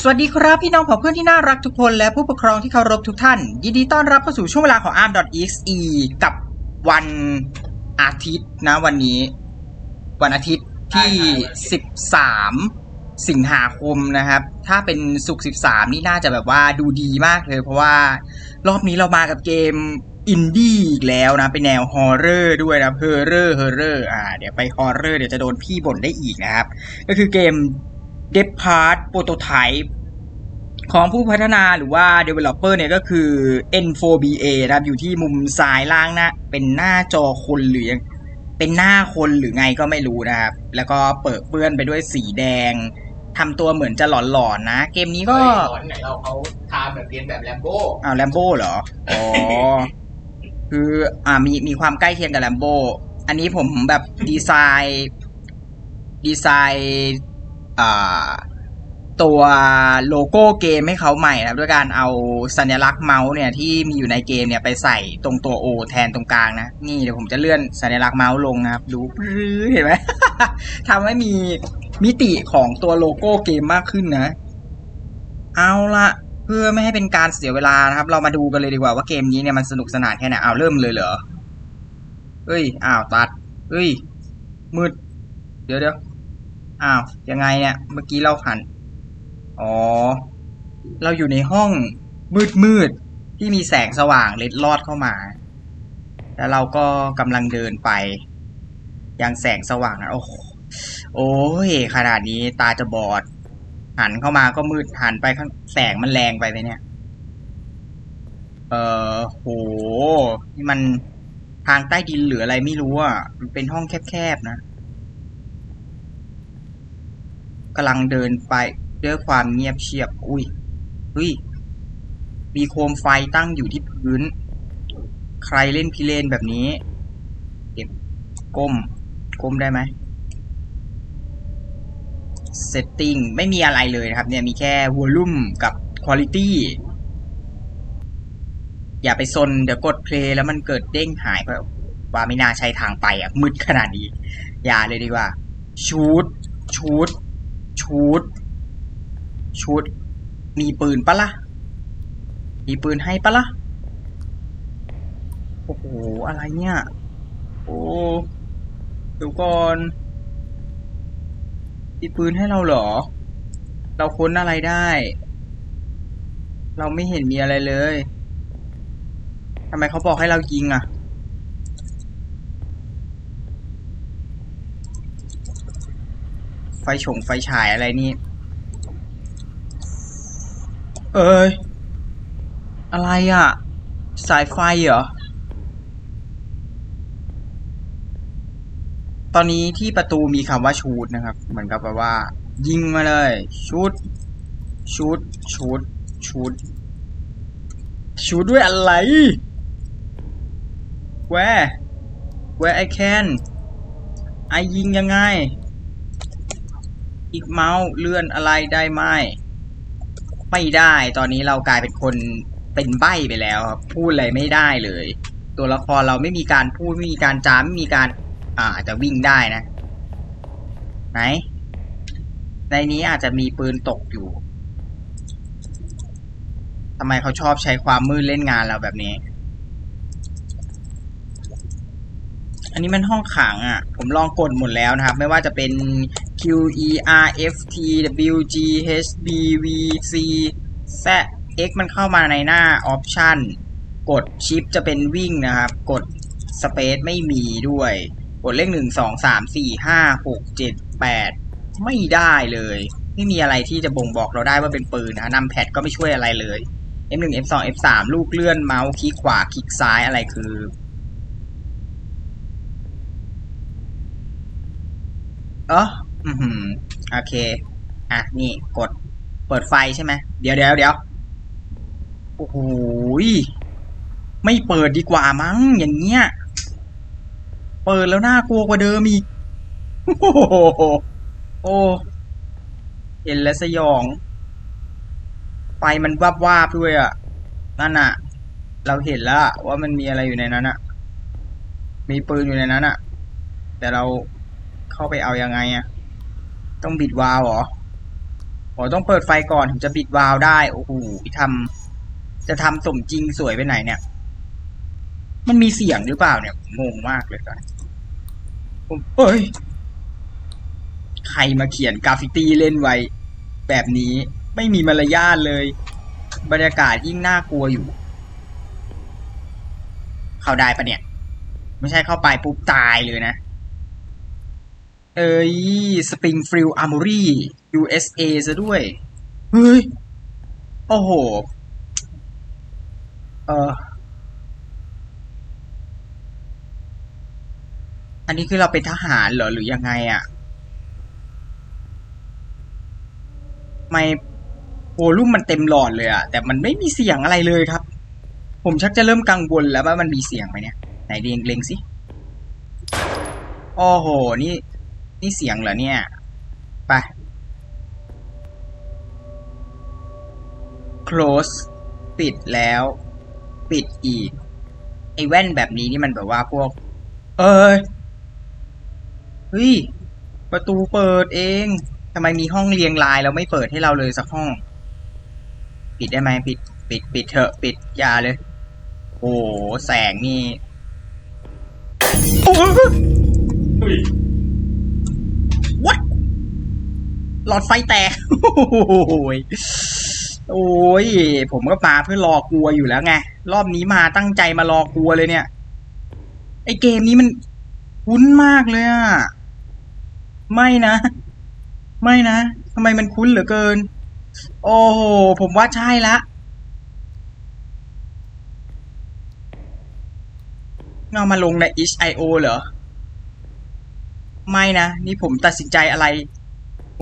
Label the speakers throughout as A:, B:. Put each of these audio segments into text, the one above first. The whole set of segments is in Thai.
A: สวัสดีครับพี่น้องผอเพื่อนที่น่ารักทุกคนและผู้ปกครองที่เคารพทุกท่าน ยินดีต้อนรับเข้าสู่ช่วงเวลาของ arm.exe กับวันอาทิตย์นะวันนี้ วันอาทิตย์ที่ 13 สิงหาคมนะครับ ถ้าเป็นสุกร์13 นี่น่าจะแบบว่าดูดีมากเลย เพราะว่ารอบนี้เรามากับเกมอินดี้อีกแล้วนะ เป็นแนวฮอร์เรอร์ด้วยนะเฮอร์เรอร์เฮอร์เรอร์อ่าเดี๋ยวไปฮอร์เรอร์เดี๋ยวจะโดนพี่บ่นได้อีกนะครับ ก็คือเกม d e p a r t Prototype ของผู้พัฒนาหรือว่า Developer เนี่ยก็คือ N4BA นะครับ อยู่ที่มุมซ้ายล่างหนะ เป็นหน้าจอคนหรือยังเป็นหน้าคนหรือไงก็ไม่รู้นะครับ แล้วก็เปิดเปื้อนไปด้วยสีแดงทำตัวเหมือนจะหลอนๆนะ เกมนี้ก็
B: เฮ้ยตอนไหนเราเขาทาแบบเรียนแบบแลมโบ้
A: อ้าวแลมโบ้เหรอ อ๋อ คืออ่ามีมีความใกล้เคียงกับแลมโบ้อันนี้ผมแบบดีไซน์ ดีไซน์อ่า ตัวโลโก้เกมให้เขาใหม่นะครับด้วยการเอาสัญลักษณ์เมาส์เนี่ยที่มีอยู่ในเกมเนี่ยไปใส่ตรงตัว O แทนตรงกลางนะ นี่เดี๋ยวผมจะเลื่อนสัญลักษณ์เมาส์ลงนะครับ ดูปรื้เห็นไหมทำให้มีมิติของตัวโลโก้เกมมากขึ้นนะ เอาละเพื่อไม่ให้เป็นการเสียเวลานะครับ เรามาดูกันเลยดีกว่าว่าเกมนี้เนี่ยมันสนุกสนานแค่ไหนเอาเริ่มเลยเหรอเอ้ยอ้าวตัดเอ้ยมืด เดี๋ยวเดี๋ยว อ้าว ยังไงเนี่ย เมื่อกี้เราหัน อ๋อ เราอยู่ในห้องมืดมืดที่มีแสงสว่างเล็ดลอดเข้ามา แล้วเราก็กำลังเดินไป ยังแสงสว่างนะโอ้โหโอ้ยขนาดนี้ตาจะบอด หันเข้ามาก็มืดหันไปข้างแสงมันแรงไปไหมเนี่ย เออโห นี่มันทางใต้ดินหรืออะไรไม่รู้อะ มันเป็นห้องแคบๆนะ กำลังเดินไปด้วยความเงียบเชียบ อุ้ยเฮ้ย มีโคมไฟตั้งอยู่ที่พื้น ใครเล่นพิเรนแบบนี้ เก็บก้ม ก้มได้ไหม setting ไม่มีอะไรเลยนะครับ เนี่ยมีแค่ volume กับ quality อย่าไปซนเดี๋ยวกด play แล้วมันเกิดเด้งหายไปว่าไม่น่าใช้ทางไปอะมืดขนาดนี้ อย่าเลยดีกว่า ชูด ชูด ชูดชูดมีปืนปะละ่ะ มีปืนให้ปะละ่ะ โอ้โห อะไรเนี่ย โอ้เดี๋ยวก่อนมีปืนให้เราเหรอ เราค้นอะไรได้ เราไม่เห็นมีอะไรเลยทำไมเขาบอกให้เรายิงอะ ฉงไฟฉายอะไรนี่ เอ้ย อะไรอะ สายไฟเหรอ ตอนนี้ที่ประตูมีคำว่าชูดนะครับ เหมือนกับแบบว่า ยิงมาเลย ชูด ชูด ชูด ชูด ชูดด้วยอะไร where where I can ไอยิงยังไง อีกเมาส์เลื่อนอะไรได้ไหมไม่ได้ตอนนี้เรากลายเป็นคนเป็นใบ้ไปแล้วครับพูดอะไรไม่ได้เลย ตัวละครเราไม่มีการพูดไม่มีการจามไม่มีการ อ่าอาจจะวิ่งได้นะ ไหน ในนี้อาจจะมีปืนตกอยู่ทำไมเขาชอบใช้ความมืดเล่นงานเราแบบนี้ อันนี้มันห้องขังอะ ผมลองกดหมดแล้วนะครับ ไม่ว่าจะเป็น Q E R F T W G H B V C Z X มันเข้ามาในหน้า Option กดชิปจะเป็นวิ่งนะครับ กด Space ไม่มีด้วย กดเลขหนึ่งสองสามสี่ห้าหกเจ็ดแปดไม่ได้เลย ไม่มีอะไรที่จะบ่งบอกเราได้ว่าเป็นปืนนะนำแพดก็ไม่ช่วยอะไรเลย F1 F2 F3 ลูกเลื่อนเมาส์คลิกขวาคลิกซ้ายอะไรคือเออ อือหือโอเค อะ นี่กดเปิดไฟใช่ไหมเดี๋ยวเดี๋ยวเดี๋ยวโอ้โหไม่เปิดดีกว่ามั้ง อย่างเงี้ย เปิดแล้วน่ากลัวกว่าเดิมอีก โอ้โหโอ้เห็นแล้วสยอง ไฟมันวับวาบด้วยอะ นั่นอะ เราเห็นแล้วว่ามันมีอะไรอยู่ในนั้นอะ มีปืนอยู่ในนั้นอะ แต่เราเข้าไปเอายังไงอะ ต้องบิดวาล์วเหรออ๋อต้องเปิดไฟก่อนถึงจะปิดวาล์วได้ โอ้โหทำจะทำสมจริงสวยไปไหนเนี่ย มันมีเสียงหรือเปล่าเนี่ยผมงงมากเลยตอนผมเอ้ย ใครมาเขียนกราฟฟิตี้เล่นไว้ แบบนี้ไม่มีมารยาทเลย บรรยากาศยิ่งน่ากลัวอยู่ เข้าได้ปะเนี่ย ไม่ใช่เข้าไปปุ๊บตายเลยนะ เอ้ย Springfield Armory USA ซะด้วย เฮ้ย โอ้โห เอออันนี้คือเราเป็นทหารเหรอ หรือยังไงอะ่ะไม่โวลุ่มมันเต็มหลอดเลยอะแต่มันไม่มีเสียงอะไรเลยครับ ผมชักจะเริ่มกังวลแล้วว่ามันมีเสียงไหมเนี่ย ไหนเล็งเล็งสิโอ้โห นี่ นี่เสียงเหรอเนี่ย ไป close ปิดแล้ว ปิดอีก ไอ้แว่นแบบนี้นี่มันแบบว่าพวก เอ้ยเฮ้ย ประตูเปิดเองทำไมมีห้องเรียงรายแล้วไม่เปิดให้เราเลยสักห้อง ปิดได้ไหมปิด ปิด ปิดเถอะ ปิดอยาเลย โอ้แสงนี่ ลอดไฟแตก โอ้ยโอ้ย ผมก็มาเพื่อรอกลัวอยู่แล้วไง รอบนี้มาตั้งใจมารอกลัวเลยเนี่ย ไอเกมนี้มันคุ้นมากเลยอะไม่นะ ไม่นะทำไมมันคุ้นเหลือเกิน โอ้โห ผมว่าใช่ละเอามาลงใน itch.io เหรอ ไม่นะ นี่ผมตัดสินใจอะไร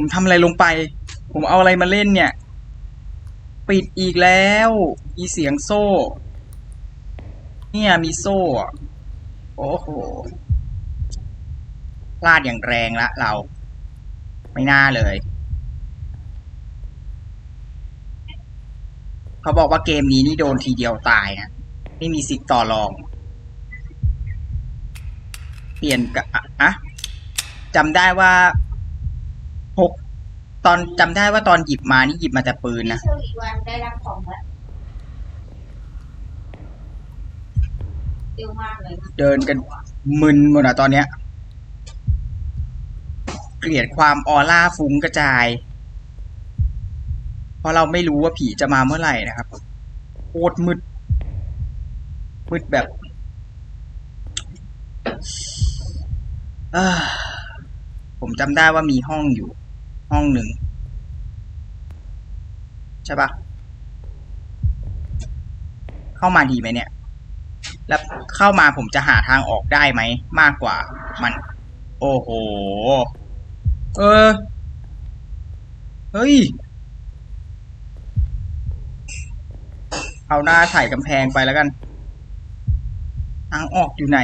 A: ผมทำอะไรลงไป ผมเอาอะไรมาเล่นเนี่ย ปิดอีกแล้ว มีเสียงโซ่ เนี่ยมีโซ่ โอ้โห พลาดอย่างแรงละเรา ไม่น่าเลย เขาบอกว่าเกมนี้นี่โดนทีเดียวตายนะ ไม่มีสิทธิ์ต่อรอง เปลี่ยนกะอะจำได้ว่า พกตอนจำได้ว่าตอนหยิบมานี่หยิบมาแต่ปืนนะ
C: เชื่ออีกวันได้รับของแล้วเร็วมากเลยนะ
A: เดินกันมึนหมดอะตอนเนี้ย เกลียดความออร่าฟุ้งกระจาย เพราะเราไม่รู้ว่าผีจะมาเมื่อไหร่นะครับโคตรมืด มืดแบบเอ้อผมจำได้ว่ามีห้องอยู่ ห้องหนึ่งใช่ปะเข้ามาดีไหมเนี่ย แล้วเข้ามาผมจะหาทางออกได้ไหม มากกว่า มัน โอ้โห เออ เฮ้ย เอาหน้าใส่กำแพงไปแล้วกัน ทางออกอยู่ไหน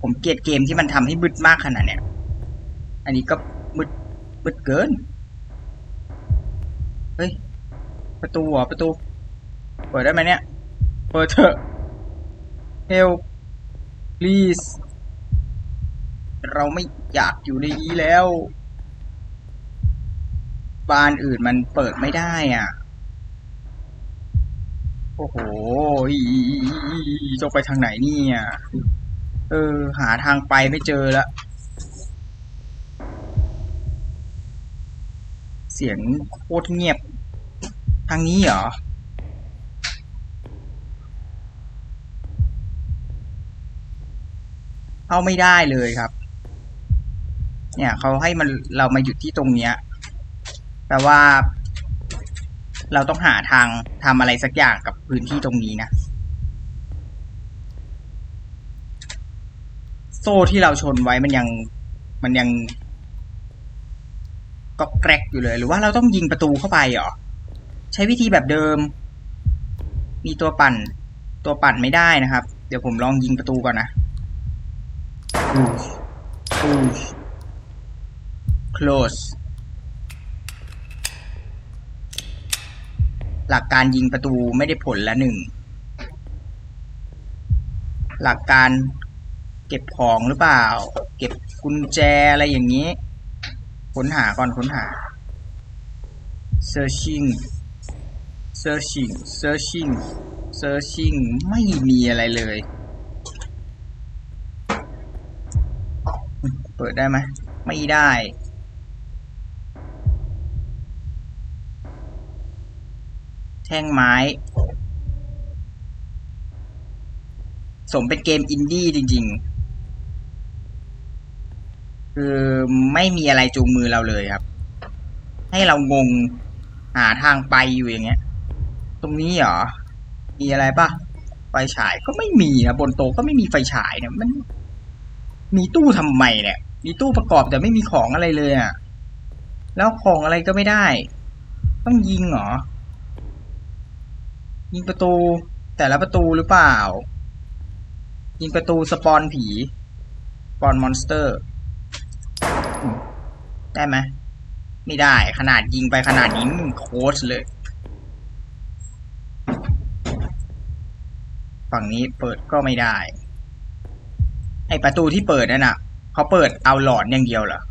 A: ผมเกลียดเกมที่มันทำให้มืดมากขนาดเนี้ย อันนี้ก็ มืดเกิน เฮ้ย ประตูเหรอประตู เปิดได้ไหมเนี่ย เปิดเถอะ help please เราไม่อยากอยู่ในนี้แล้ว บ้านอื่นมันเปิดไม่ได้อะ โอ้โหจะไปทางไหนเนี่ย เออ หาทางไปไม่เจอแล้ว สียงโคตรเงียบ ทางนี้เหรอเข้าไม่ได้เลยครับ เนี่ยเขาให้มันเรามาหยุดที่ตรงเนี้ยแปลว่า เราต้องหาทางทำอะไรสักอย่างกับพื้นที่ตรงนี้นะ โซ่ที่เราชนไว้มันยังมันยัง ก็แกรกอยู่เลย หรือว่าเราต้องยิงประตูเข้าไปเหรอ ใช้วิธีแบบเดิม มีตัวปั่น ตัวปั่นไม่ได้นะครับ เดี๋ยวผมลองยิงประตูก่อนนะ push push close หลักการยิงประตูไม่ได้ผลละหนึ่ง หลักการเก็บของหรือเปล่า เก็บกุญแจอะไรอย่างนี้ ค้นหาก่อนค้นหา searching searching searching searching ไม่มีอะไรเลย เปิดได้ไหมไม่ได้ แท่งไม้ สมเป็นเกมอินดี้จริง ๆ คือไม่มีอะไรจูงมือเราเลยครับ ให้เรางงหาทางไปอยู่อย่างเงี้ย ตรงนี้เหรอ มีอะไรปะไฟฉายก็ไม่มีนะบนโต๊ะก็ไม่มีไฟฉายเนี่ยมัน มีตู้ทำไมเนี่ย มีตู้ประกอบแต่ไม่มีของอะไรเลยอะ่ะแล้วของอะไรก็ไม่ได้ ต้องยิงเหรอ ยิงประตู แต่ละประตูหรือเปล่า ยิงประตูสปอนผีสปอนมอนสเตอร์ ได้ไหมไม่ได้ขนาดยิงไปขนาดนี้มันโค้ชเลย ฝั่งนี้เปิดก็ไม่ได้ ไอประตูที่เปิดนั่นน่ะเขาเปิดเอาหลอนอย่างเดียวเหรอ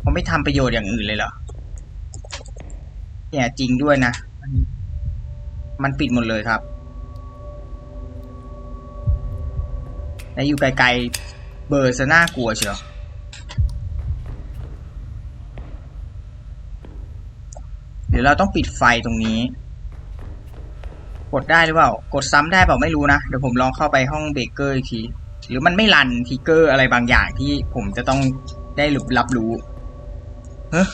A: เขาไม่ทำประโยชน์อย่างอื่นเลยเหรอเนี่ยจริงด้วยนะ มันปิดหมดเลยครับและอยู่ไกลๆเบอร์ซะน่ากลัวเชียว เดี๋ยวเราต้องปิดไฟตรงนี้ กดได้หรือเปล่า กดซ้ำได้เปล่าไม่รู้นะ เดี๋ยวผมลองเข้าไปห้องเบเกอร์อีกที หรือมันไม่รันทิกเกอร์อะไรบางอย่างที่ผมจะต้องได้รับรู้เฮ้ย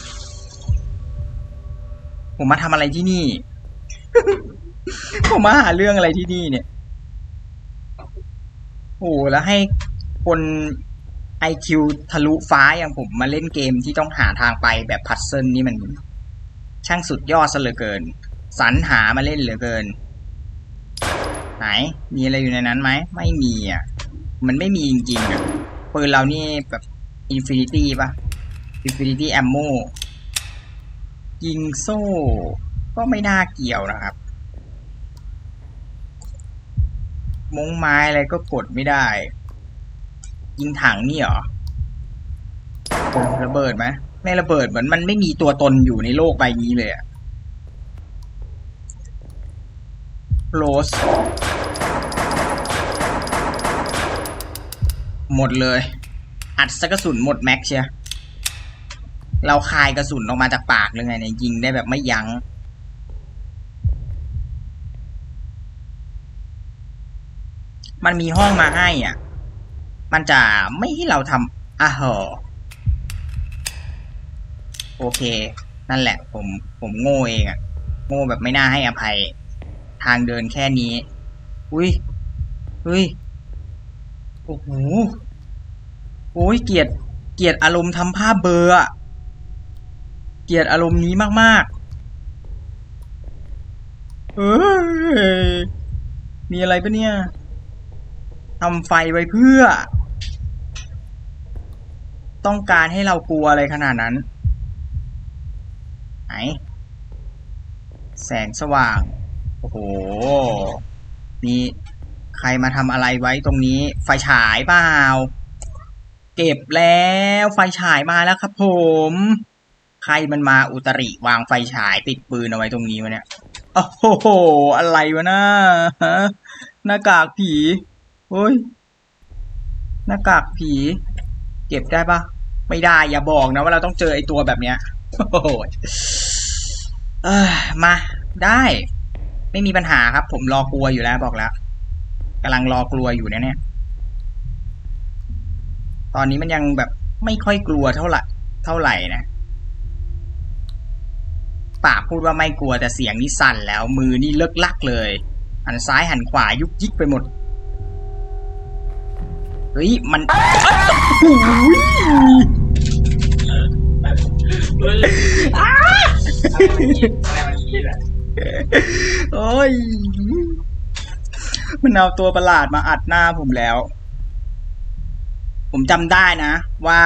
A: ผมมาทำอะไรที่นี่ ผมมาหาเรื่องอะไรที่นี่เนี่ย โอ้โหแล้วให้คนไอคิวทะลุฟ้าอย่างผมมาเล่นเกมที่ต้องหาทางไปแบบพัซเซิลนี่มัน ช่างสุดยอดซะเหลือเกิน สรรหามาเล่นเหลือเกิน ไหน มีอะไรอยู่ในนั้นไหม ไม่มีอะ มันไม่มีจริงๆอะปืนเรานี่แบบอินฟินิตี้ปะอินฟินิตี้แอมโมยิงโซ่ ก็ไม่น่าเกี่ยวนะครับ มงไม้อะไรก็กดไม่ได้ ยิงถังนี่หรอระเบิดไหม ไม่ระเบิดเหมือนมันไม่มีตัวตนอยู่ในโลกใบนี้เลยอะ close หมดเลย อัดสักกระสุนหมดแม็กเชียเราคายกระสุนออกมาจากปากเลยไงเนี่ยยิงได้แบบไม่ยัง้งมันมีห้องมาให้อะ มันจะไม่ให้เราทำอะเหรอ โอเค นั่นแหละ ผมผมโง่เองอะโง่แบบไม่น่าให้อภัย ทางเดินแค่นี้ อุ้ยอุ้ยโอ้โหโอ้ยเกียดเกียดอารมณ์ทำภาพเบอร์อะเกียดอารมณ์นี้มากๆ เอ้ยมีอะไรปะเนี่ยทำไฟไว้เพื่อ ต้องการให้เรากลัวอะไรขนาดนั้น ไหน แสงสว่าง โอ้โห มีใครมาทำอะไรไว้ตรงนี้ ไฟฉายเปล่า เก็บแล้วไฟฉายมาแล้วครับผม ใครมันมาอุตริวางไฟฉายติดปืนเอาไว้ตรงนี้วะเนี่ย โอ้โห อะไรวะน่าหน้ากากผีเฮ้ยหน้ากากผี เก็บได้ปะไม่ได้อย่าบอกนะว่าเราต้องเจอไอตัวแบบเนี้ย โอ้โหเอ้ยมาได้ ไม่มีปัญหาครับ ผมรอกลัวอยู่แล้วบอกแล้วกำลังรอกลัวอยู่เนี่ยเนี่ย ตอนนี้มันยังแบบไม่ค่อยกลัวเท่าไหร่เท่าไหร่นะปากพูดว่าไม่กลัวแต่เสียงนี่สั่นแล้ว มือนี่เลิกลักเลย หันซ้ายหันขวายุกยิกไปหมด เฮ้ย มันโอ้
B: ย
A: โอ้ย มันเอาตัวประหลาดมาอัดหน้าผมแล้ว ผมจำได้นะ ว่า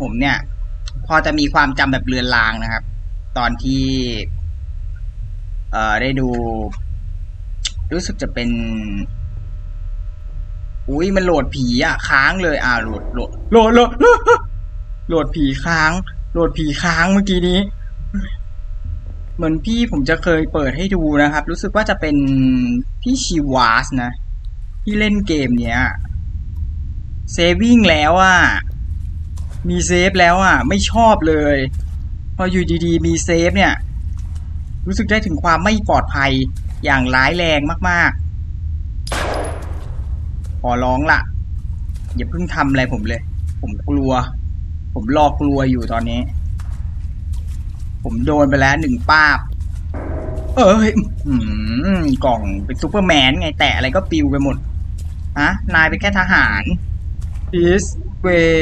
A: ผมเนี่ย พอจะมีความจำแบบเลือนลางนะครับ ตอนที่ เอ่อได้ดู รู้สึกจะเป็น อุ้ยมันโหลดผีอะค้างเลย อ่าโหลดโหลดโหลดโหลดโหลดผีค้าง โหลดผีค้างเมื่อกี้นี้ เหมือนพี่ผมจะเคยเปิดให้ดูนะครับ รู้สึกว่าจะเป็นพี่ชีวาสนะ ที่เล่นเกมเนี้ยเซฟวิ่งแล้วอะ มีเซฟแล้วอะ ไม่ชอบเลย พออยู่ดีๆ มีเซฟเนี่ย รู้สึกได้ถึงความไม่ปลอดภัยอย่างร้ายแรงมากๆ ขอร้องละอย่าเพิ่งทำอะไรผมเลย ผมกลัว ผมรอกลัวอยู่ตอนนี้ ผมโดนไปแล้วหนึ่งป้าบ เอ้ยอืมกล่องเป็นซูเปอร์แมนไงแตะอะไรก็ปิวไปหมดฮะนายเป็นแค่ทหาร this way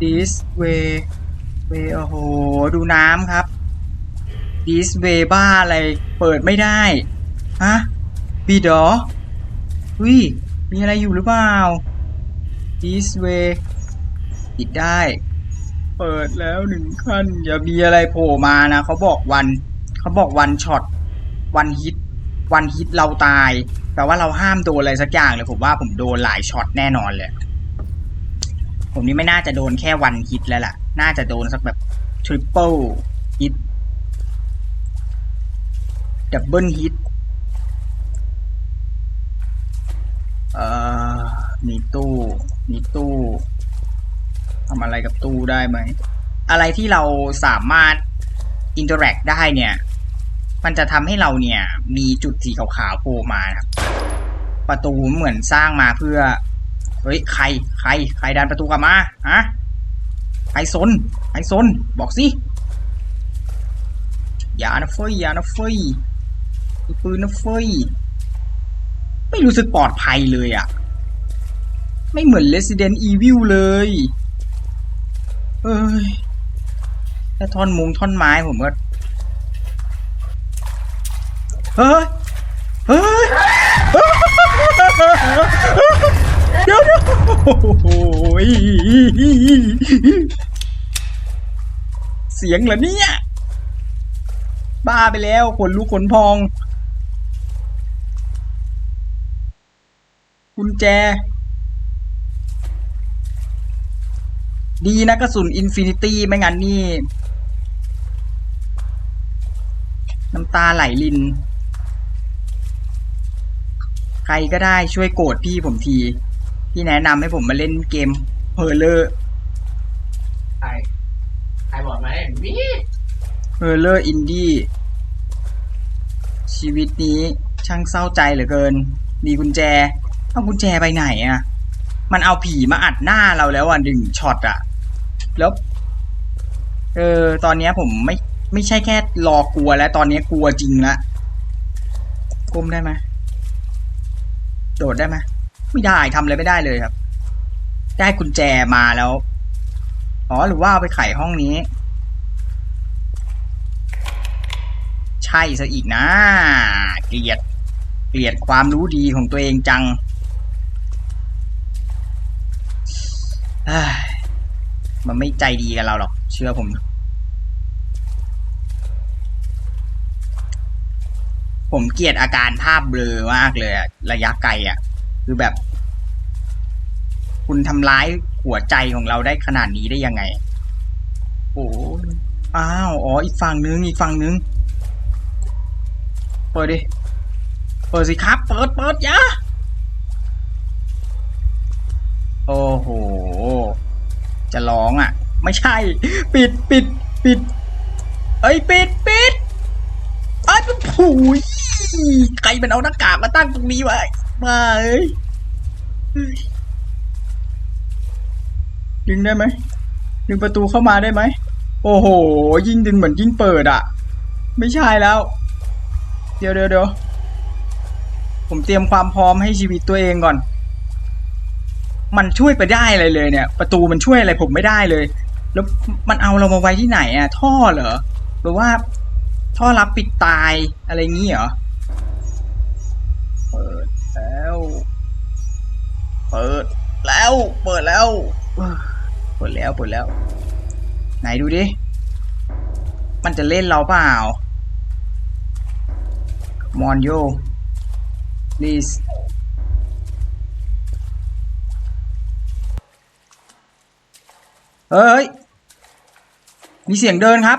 A: this way way โอ้โห ดูน้ำครับ this way บ้าอะไร เปิดไม่ได้ ฮะปิดหรออุ้ยมีอะไรอยู่หรือเปล่า this way ปิดได้ เปิดแล้วหนึ่งขั้น อย่ามีอะไรโผล่มานะเขาบอกวันเขาบอกวันช็อตวันฮิตวันฮิตเราตาย แต่ว่าเราห้ามโดนอะไรสักอย่างเลยผมว่าผมโดนหลายช็อตแน่นอนเลย ผมนี่ไม่น่าจะโดนแค่วันฮิตแล้วล่ะ น่าจะโดนสักแบบทริปเปิลฮิตดับเบิลฮิตเอ่อมีตู้ มีตู้ ทำอะไรกับตู้ได้ไหม อะไรที่เราสามารถอินเตอร์แอคได้เนี่ย มันจะทำให้เราเนี่ย มีจุดสีขาวๆโผล่มานะครับ ประตูเหมือนสร้างมาเพื่อ เฮ้ย ใคร ใคร ใครดันประตูกลับมาฮะใครซนใครซนบอกสิอย่านะเฟยอย่านะเฟยปืนนะเฟยไม่รู้สึกปลอดภัยเลยอะ่ะ ไม่เหมือน Resident Evil เลย เอ้ยแค่ท่อนมุงท่อนไม้ผมก็เฮ้ยเฮ้ยเดี๋ยวเดี๋ยวโอ้ยเสียงเหรอเนี่ย บ้าไปแล้วขนลุกขนพองกุญแจ ดีนะกระสุนอินฟินิตี้ไม่งั้นนี่ น้ำตาไหลลิน ใครก็ได้ช่วยโกรธพี่ผมทีที่แนะนำให้ผมมาเล่นเกมเฮอร์เลอร์
B: ใครใครบอกมาให้มี
A: เฮอร์เลอร์อินดี้ชีวิตนี้ช่างเศร้าใจเหลือเกิน มีกุญแจเอากุญแจไปไหนอะ่ะมันเอาผีมาอัดหน้าเราแล้วอะหนึ่งช็อตอะ แล้วเออตอนเนี้ยผมไม่ไม่ใช่แค่รอกลัวแล้ว ตอนนี้กลัวจริงละก้มได้ไหมโดดได้ไหมไม่ได้ทำอะไรไม่ได้เลยครับ ได้กุญแจมาแล้วอ๋อหรือว่าเอาไปไขห้องนี้ ใช่ซะอีกนะเกลียดเกลียดความรู้ดีของตัวเองจังเฮ้ย มันไม่ใจดีกับเราหรอก เชื่อผม ผมเกลียดอาการภาพเบลอมากเลยอะระยะไกลอะคือแบบ คุณทำร้ายหัวใจของเราได้ขนาดนี้ได้ยังไง โอ้อ้าวอ๋ออีกฝั่งนึงอีกฝั่งนึงเปิดดิเปิดสิครับเปิดเปิดยาโอ้โห จะร้องอะ ไม่ใช่ ปิดปิดปิด เอ้ยปิดปิดไอ้ยมันผูยใครมันเอาหน้ากากมาตั้งตรงนี้ไว้มาเอ้ยยดึงได้ไหมดึงประตูเข้ามาได้ไหมโอ้โห ยิ่งดึงเหมือนยิ่งเปิดอะ ไม่ใช่แล้ว เดี๋ยวเดี๋ยวเดี๋ยวผมเตรียมความพร้อมให้ชีวิตตัวเองก่อน มันช่วยไปได้อะไรเลยเนี่ย ประตูมันช่วยอะไรผมไม่ได้เลย แล้วมันเอาเรามาไว้ที่ไหนอะ ท่อเหรอหรือว่า ท่อรับปิดตายอะไรงี้เหรอเปิดแล้ว เปิดแล้ว เปิดแล้วเปิดแล้วเปิดแล้ว ไหนดูดิมันจะเล่นเราเปล่า Come on yo please เฮ้ย มีเสียงเดินครับ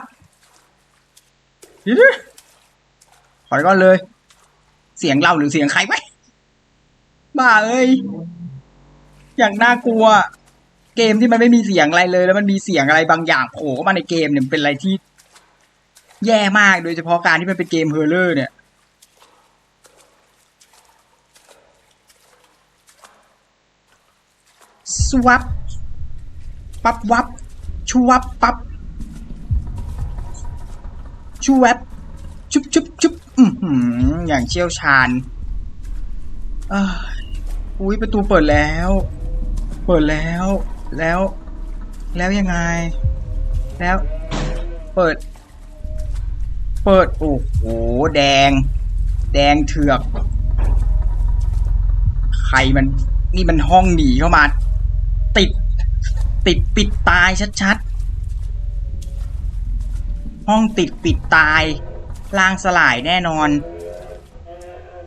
A: เดี๋ยวถอยก่อนเลย เสียงเราหรือเสียงใครไหมบ้าเอ้ย อย่างน่ากลัว เกมที่มันไม่มีเสียงอะไรเลย แล้วมันมีเสียงอะไรบางอย่างโผล่เข้ามาในเกมเนี่ยเป็นอะไรที่ แย่มากโดยเฉพาะการที่มันเป็นเกมเฮอร์เลอร์เนี่ยสวับ ปั๊บวับชูวับปั๊บชูแวบชุบชุบชุบอือหืออย่างเชี่ยวชาญอ้ยอุ้ยประตูเปิดแล้ว เปิดแล้ว แล้ว แล้วยังไง แล้ว เปิด เปิด โอ้โห แดง แดงเถือก ใครมัน นี่มันห้องหนีเข้ามา ติด ติดปิดตายชัดๆ ห้องติดปิดตายลางสลายแน่นอน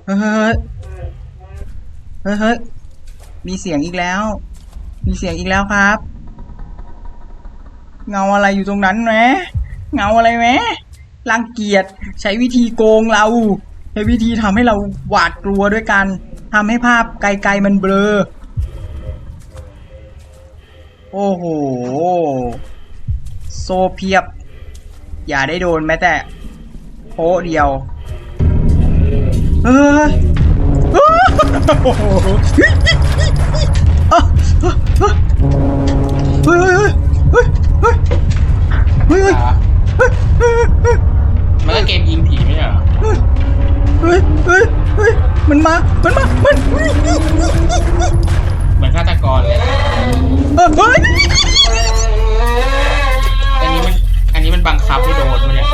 A: เฮ้ยเฮ้ยเฮ้ยมีเสียงอีกแล้ว มีเสียงอีกแล้วครับ เงาอะไรอยู่ตรงนั้นไหมเงาอะไรไหมรังเกียจใช้วิธีโกงเราใช้วิธีทำให้เราหวาดกลัวด้วยกันทำให้ภาพไกลๆมันเบลอ โอ้โห โซเพียบ อย่าได้โดนแม้แต่โพเดียว เออโอ้โหเฮ้ยเฮ้ยเฮ้ยเฮ้ยเฮ้ย
B: มันก็เกมยิงผีไม่ใช่เหรอ
A: เฮ้ยเฮ้ยเฮ้ยมันมา มันมา มัน เห
B: มือนฆาตกรเลยอันนี้มันอันนี้มันบังคับให้โดนด้วยเนี่ย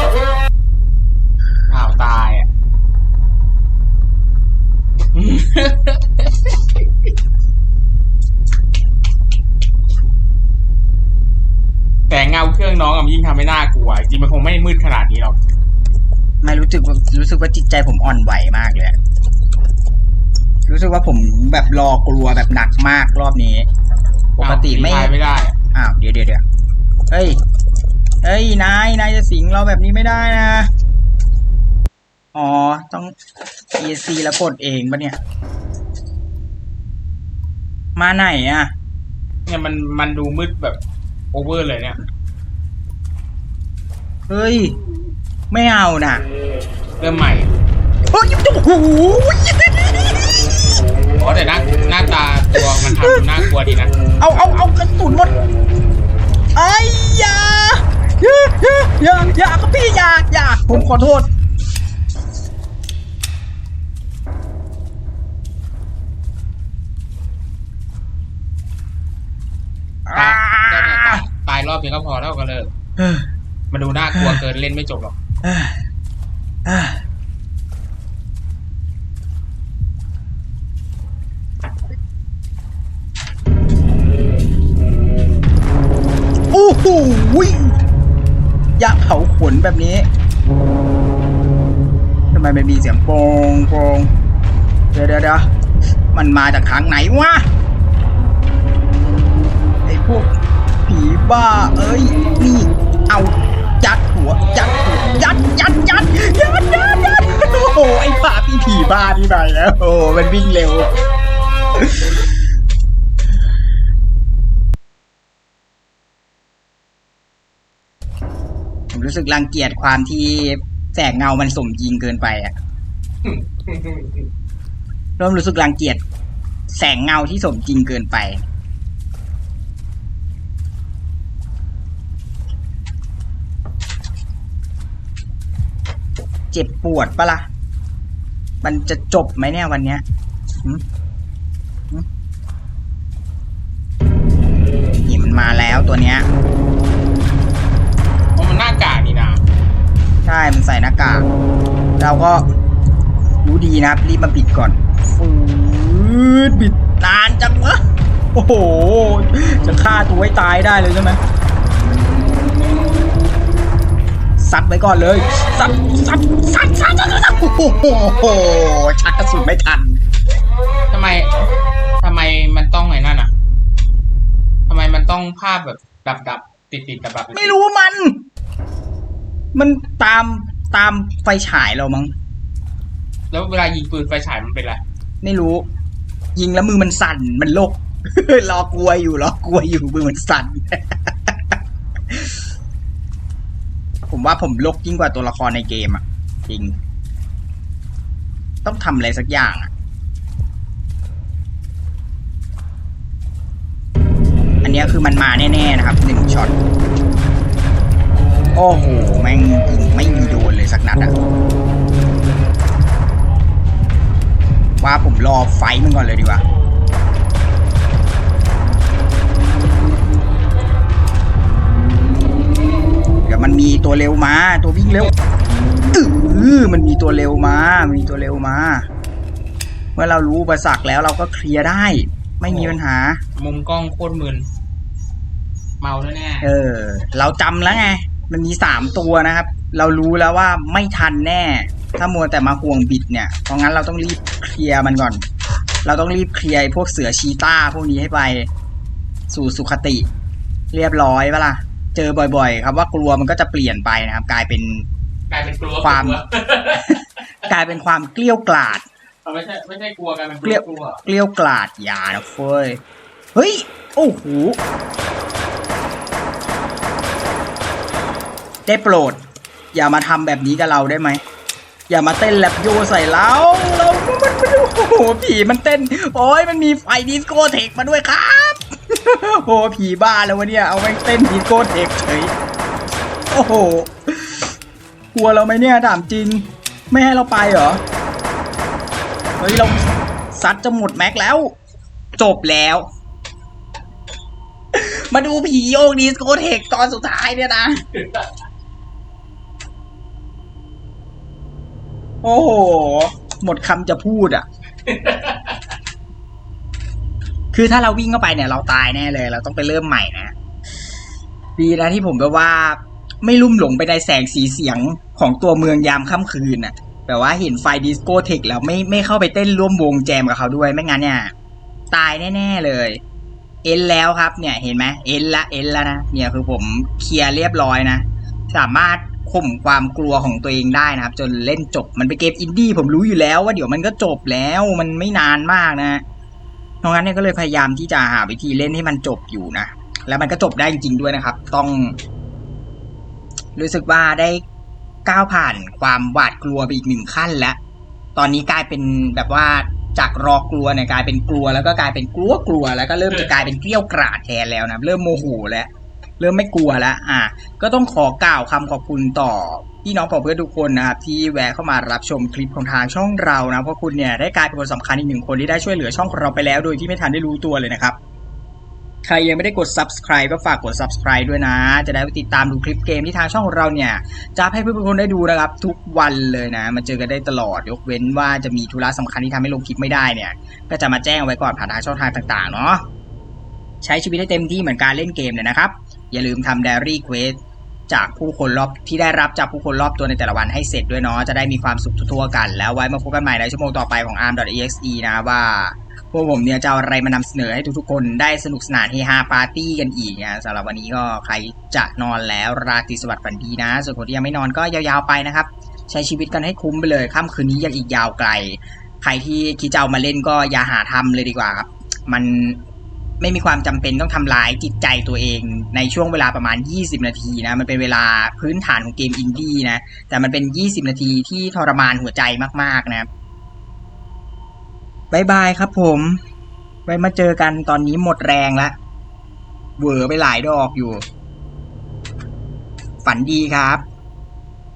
B: อ้าวตายอะ แต่เงาเครื่องน้องอะมันยิ่งทำให้น่ากลัว จริงมันคงไม่มืดขนาดนี้หรอก
A: ไม่รู้สึกว่ารู้สึกว่าจิตใจผมอ่อนไหวมากเลยอะ รู้สึกว่าผมแบบรอกลัวแบบหนักมากรอบนี้ ปกติไม่
B: อ้าวไม่ได้อะ
A: อ้าวเดี๋ยวเดี๋ยวเดี๋ยวเฮ้ยเฮ้ยนายนายจะสิงเราแบบนี้ไม่ได้นะ อ๋อ ต้อง ESC แล้วกดเองปะเนี่ย มาไหนอะ
B: เนี่ยมันมันดูมืดแบบโอเวอร์เลยเนี่ย
A: เฮ้ย ไม่เอาน่ะ
B: เริ่มใหม่
A: เฮ้ยโอ้โห
B: ทำดูน่ากลัวดีนะ
A: เอาเอาเอากระสุนหมดไอ้ยอย่าอย่าอย่าอย่าอย่าครับพี่อย่าอย่าผมขอโทษ
B: ตายได้ไหมตายตายรอบเดียวก็พอเท่ากันเลย
A: เออ
B: มันดูน่ากลัวเกินเล่นไม่จบหรอก
A: เออ ยะเผาขนแบบนี้ทำไมมันมีเสียงโปงโปงเดี๋ยวเดี๋ยวเดี๋ยวมันมาจากทางไหนวะไอ้พวกผีบ้า เอ้ย นี่ เอายัดหัวยัดหัวยัดยัดยัดยัดยัดยัดโอ้โหไอ้ป่าพี่ผีบ้านี่ไปแล้วโอ้โหมันวิ่งเร็ว รู้สึกรังเกียจความที่แสงเงามันสมจริงเกินไปอะเริ่มรู้สึกรังเกียจแสงเงาที่สมจริงเกินไป เจ็บปวดปะละ่ะ มันจะจบไหมเนี่ยวันเนี้ยหึหึนี่มันมาแล้วตัวเนี้ย
B: เพราะมัน หน้ากากนี่นะ
A: ใช่ มันใส่หน้ากาก เราก็รู้ดีนะรีบมาปิดก่อนฟืดปิดนานจังวะ โอ้โห จะฆ่าตัวให้ตายได้เลยใช่ไหมซัดไว้ก่อนเลยซัดซัดซัดซัดซัดซัดโอ้โหชักกระสุนไม่ทัน
B: ทำไมทำไมมันต้องไงนั่นอะทำไมมันต้องภาพแบบดับดับติดติดดับดับ
A: ไม่รู้มัน มันตามตามไฟฉายเรามั้ง
B: แล้วเวลายิงปืนไฟฉายมันเป็นไร
A: ไม่รู้ ยิงแล้วมือมันสั่นมันโลก รอกลัวอยู่รอกลัวอยู่มือมันสั่น ผมว่าผมโลกยิ่งกว่าตัวละครในเกมอะ จริง ต้องทำอะไรสักอย่างอะ อันเนี้ยคือมันมาแน่ ๆ นะครับหนึ่งช็อต โอ้โห แม่งยิงไม่มีโดนเลยสักนัดอะว่าผมรอไฟท์มันก่อนเลยดีกว่าเดี๋ยวมันมีตัวเร็วมา ตัววิ่งเร็วอือมันมีตัวเร็วมา มีตัวเร็วมา เมื่อเรารู้อุปสรรคแล้วเราก็เคลียร์ได้ ไม่มีปัญหา
B: มุมกล้องโคตรมึนเมาแน่
A: เออ เราจำแล้วไง มันมีสามตัวนะครับ เรารู้แล้วว่าไม่ทันแน่ ถ้ามัวแต่มาห่วงบิดเนี่ย เพราะงั้นเราต้องรีบเคลียร์มันก่อน เราต้องรีบเคลียร์ไอ้พวกเสือชีต้าพวกนี้ให้ไป สู่สุขติ เรียบร้อยปะล่ะ เจอบ่อย ๆ ครับว่ากลัวมันก็จะเปลี่ยนไปนะครับ กลายเป็น
B: ๆกลายเป็นกลัว
A: ความ
B: กลั
A: กลายเป็นความเกลี้ยวกล่อด
B: เอาไม่ใช่ไม่ใช่กลัวกลายเป็นก
A: เกลี้
B: ลั
A: ยวว
B: กลัว
A: เกลี้ยวกล่อดอย่านะเฟ้ย เฮ้ย โอ้โห ได้โปรด อย่ามาทำแบบนี้กับเราได้ไหม อย่ามาเต้นแลบโยใส่เราเรามันมันโอ้โหผีมันเต้น โอ้ยมันมีไฟดิสโก้เทคมาด้วยครับโอ้โหผีบ้าแล้ววะเนี่ย เอาแม่งเต้นดิสโก้เทคเฉยโอ้โหกลัวเราไหมเนี่ยถามจริง ไม่ให้เราไปเหรอเฮ้ยเราซัดจะหมดแม็กแล้ว จบแล้ว มาดูผีโยกดิสโกเทคตอนสุดท้ายเนี่ยนะ โอ้โห หมดคำจะพูดอะ คือถ้าเราวิ่งเข้าไปเนี่ย เราตายแน่เลย เราต้องไปเริ่มใหม่นะ ดีนะที่ผมแบบว่า ไม่ลุ่มหลงไปในแสงสีเสียงของตัวเมืองยามค่ำคืนน่ะแบบว่าเห็นไฟดิสโกเทคแล้วไม่ไม่เข้าไปเต้นร่วมวงแจมกับเขาด้วยไม่งั้นเนี่ย ตายแน่ ๆ เลย เอ็นแล้วครับเนี่ยเห็นไหมเอ็นละเอ็นล้วนะเนี่ยคือผมเคลียร์เรียบร้อยนะ สามารถ ข่มความกลัวของตัวเองได้นะครับ จนเล่นจบมันเป็นเกมอินดี้ผมรู้อยู่แล้วว่าเดี๋ยวมันก็จบแล้วมันไม่นานมากนะเพราะงั้นเนี่ยก็เลยพยายามที่จะหาวิธีเล่นให้มันจบอยู่นะแล้วมันก็จบได้จริงๆด้วยนะครับ ต้อง รู้สึกว่าได้ก้าวผ่านความหวาดกลัวไปอีกหนึ่งขั้นแล้วตอนนี้กลายเป็นแบบว่าจากรอกลัวเนี่ยกลายเป็นกลัวแล้วก็กลายเป็นกลัวกลัวแล้วก็เริ่มจะกลายเป็นเกลี้ยวกราดแทนแล้วนะเริ่มโมโหแล้ว เริ่มไม่กลัวแล้วอะก็ต้องขอกล่าวคำขอบคุณต่อพี่น้องผอเพื่อนทุกคนนะครับที่แวะเข้ามารับชมคลิปของทางช่องเรานะเพราะคุณเนี่ยได้กลายเป็นคนสำคัญอีกหนึ่งคนที่ได้ช่วยเหลือช่องของเราไปแล้ว โดยที่ไม่ทันได้รู้ตัวเลยนะครับใครยังไม่ได้กด subscribe ก็ฝากกด subscribe ด้วยนะ จะได้ไปติดตามดูคลิปเกมที่ทางช่องของเราเนี่ย จะให้เพื่อนๆคนได้ดูนะครับ ทุกวันเลยนะ มาเจอกันได้ตลอด ยกเว้นว่าจะมีธุระสำคัญที่ทำให้ลงคลิปไม่ได้เนี่ย ก็จะมาแจ้งเอาไว้ก่อนผ่านทางช่องทางต่างๆเนาะ ใช้ชีวิตให้เต็มที่เหมือนการเล่นเกมเลยนะครับ อย่าลืมทำ Diary Quest จากผู้คนรอบที่ได้รับจากผู้คนรอบตัวในแต่ละวันให้เสร็จด้วยเนาะจะได้มีความสุขทั่วกัน แล้วไว้มาพบกันใหม่ในชั่วโมงต่อไปของ arm.exe นะว่าพวกผมเนี่ยจะอาอะไรมานำเสนอให้ทุกๆคนได้สนุกสนานเฮฮาปาร์ตี้กันอีกนะสำหรับวันนี้ก็ใครจะนอนแล้วราตรีสวัสดิ์ฝันดีนะ ส่วนคนที่ยังไม่นอนก็ยาวๆไปนะครับ ใช้ชีวิตกันให้คุ้มไปเลยค่ำคืนนี้ยังอีกยาวไกล ใครที่คิดจะเอามาเล่นก็อย่าหาทำเลยดีกว่าครับมัน ไม่มีความจำเป็นต้องทำร้ายจิตใจตัวเอง ในช่วงเวลาประมาณ 20 นาทีนะมันเป็นเวลาพื้นฐานของเกมอินดี้นะแต่มันเป็น 20 นาทีที่ทรมานหัวใจมากๆนะบายบายครับผม ไว้มาเจอกันตอนนี้หมดแรงแล้วเหวอไปหลายดอกอยู่ ฝันดีครับ